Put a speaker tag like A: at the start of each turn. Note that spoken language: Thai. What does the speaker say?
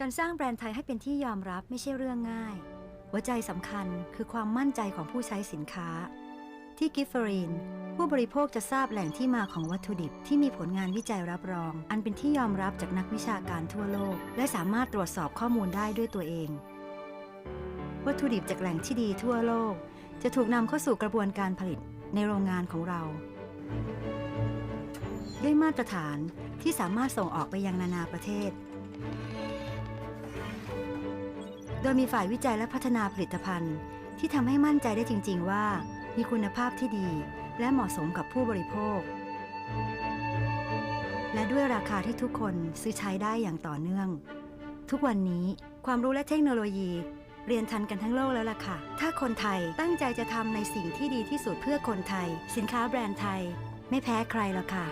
A: การสร้างแบรนด์ไทยให้เป็นที่ยอมรับไม่ใช่เรื่องง่าย หัวใจสำคัญคือความมั่นใจของผู้ใช้สินค้า ที่กิฟเฟอรีนผู้บริโภคจะทราบแหล่งที่มาของวัตถุดิบที่มีผลงานวิจัยรับรอง อันเป็นที่ยอมรับจากนักวิชาการทั่วโลก และสามารถตรวจสอบข้อมูลได้ด้วยตัวเอง วัตถุดิบจากแหล่งที่ดีทั่วโลก จะถูกนำเข้าสู่กระบวนการผลิตในโรงงานของเรา ด้วยมาตรฐานที่สามารถส่งออกไปยังนานาประเทศ ดยมีฝ่ายวิจัยและพัฒนาผลิตภัณฑ์ ที่ทำให้มั่นใจได้จริง ๆ ว่า มีคุณภาพที่ดี และเหมาะสมกับผู้บริโภค และด้วยราคาที่ทุกคนซื้อใช้ได้อย่างต่อเนื่อง ทุกวันนี้ความรู้และเทคโนโลยีเรียนทันกันทั้งโลกแล้วล่ะค่ะ ถ้าคนไทยตั้งใจจะทำในสิ่งที่ดีที่สุดเพื่อคนไทย สินค้าแบรนด์ไทย ไม่แพ้ใครหรอกค่ะ